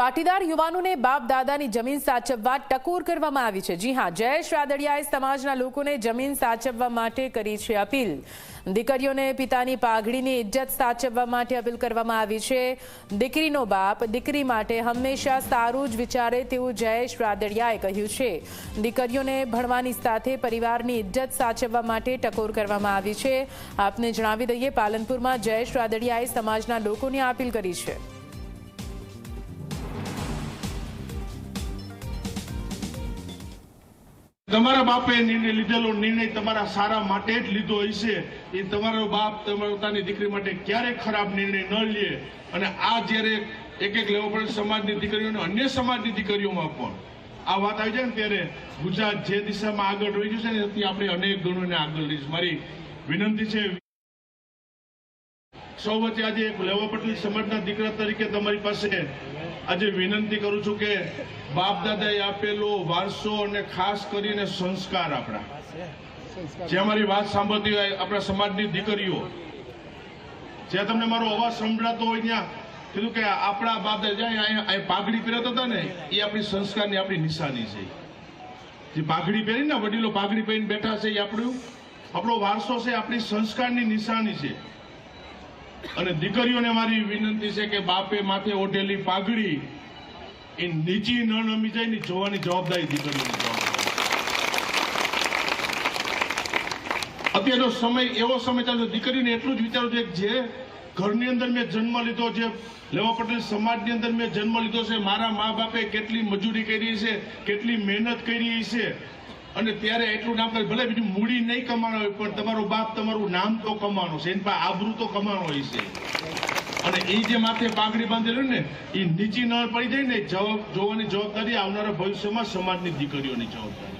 પાટીદાર યુવાનોને બાપ દાદાની જમીન સાચવવા ટકોર કરવામાં આવી છે. જી હા, જયેશ રાદડિયાએ સમાજના લોકોને જમીન સાચવવા માટે કરી છે અપીલ. દીકરીઓને પિતાની પાઘડીની ઇજ્જત સાચવવા માટે અપીલ કરવામાં આવી છે. દીકરીનો બાપ, દીકરી માટે હંમેશા સારું જ વિચારે તેવું જયેશ રાદડિયાએ કહ્યું છે. દીકરીઓને ભણવાની સાથે પરિવારની ઇજ્જત સાચવવા માટે ટકોર કરવામાં આવી છે. આપને જણાવી દઈએ, પાલનપુરમાં જયેશ રાદડિયાએ સમાજના લોકોને અપીલ કરી છે. તમારા બાપે નિર્ણય લીધેલો, નિર્ણય તમારા સારા માટે જ લીધો હશે. એ તમારો બાપ તમારા પોતાની દીકરી માટે ક્યારેય ખરાબ નિર્ણય ન લે. અને આ જ્યારે એક એક લેવો પડે સમાજની દીકરીઓને, અન્ય સમાજની દીકરીઓમાં પણ. આ વાત આવી જાય ને ત્યારે ગુજરાત જે દિશામાં આગળ રહી જશે ને આપણે અનેક ગણોને આગળ રહીશું મારી વિનંતી છે સૌ વચ્ચે આજે એક લેવા પટેલ સમાજના દીકરા તરીકે તમારી પાસે આજે વિનંતી કરું છું કે બાપ દાદાએ આપેલો વારસો અને ખાસ કરીને સંસ્કાર આપણા. જે અમારી વાત સાંભળતી હોય આપણા સમાજની દીકરીઓ. જ્યાં તમને મારો અવાજ સંભળાતો હોય ત્યાં કીધું કે આપણા બાપ દાદા અહીંયા પાઘડી પહેરતા હતા ને, એ આપણી સંસ્કારની આપણી નિશાની છે. જે પાઘડી પહેરીને વડીલો પાઘડી પહેરીને બેઠા છે એ આપણું આપણો વારસો છે, આપણી સંસ્કારની નિશાની છે. અને દીકરીઓને મારી વિનંતી છે કે બાપે માથે ઓઢેલી પાઘડી એ નીચી ન નમી જાય ને જોવાની જવાબદારી દીકરીઓની અત્યારનો સમય એવો સમય ચાલે દીકરીને એટલું જ વિચારું છે કે જે ઘરની અંદર મેં જન્મ લીધો છે લેવા પટેલ સમાજની અંદર મેં જન્મ લીધો છે, મારા મા બાપે કેટલી મજૂરી કરી છે, કેટલી મહેનત કરી છે અને ત્યારે એટલું નામ કરે ભલે બીજું મૂડી નહીં કમાણો હોય, પણ તમારો બાપ તમારું નામ તો કમાણો છે. એની પાસે આબરૂ તો કમાણો હોય છે. અને એ જે માથે પાઘડી બાંધેલું ને એ નીચી ન પડી જાય ને, જવાબ જોવાની જવાબદારી આવનારા ભવિષ્યમાં સમાજની દીકરીઓની જવાબદારી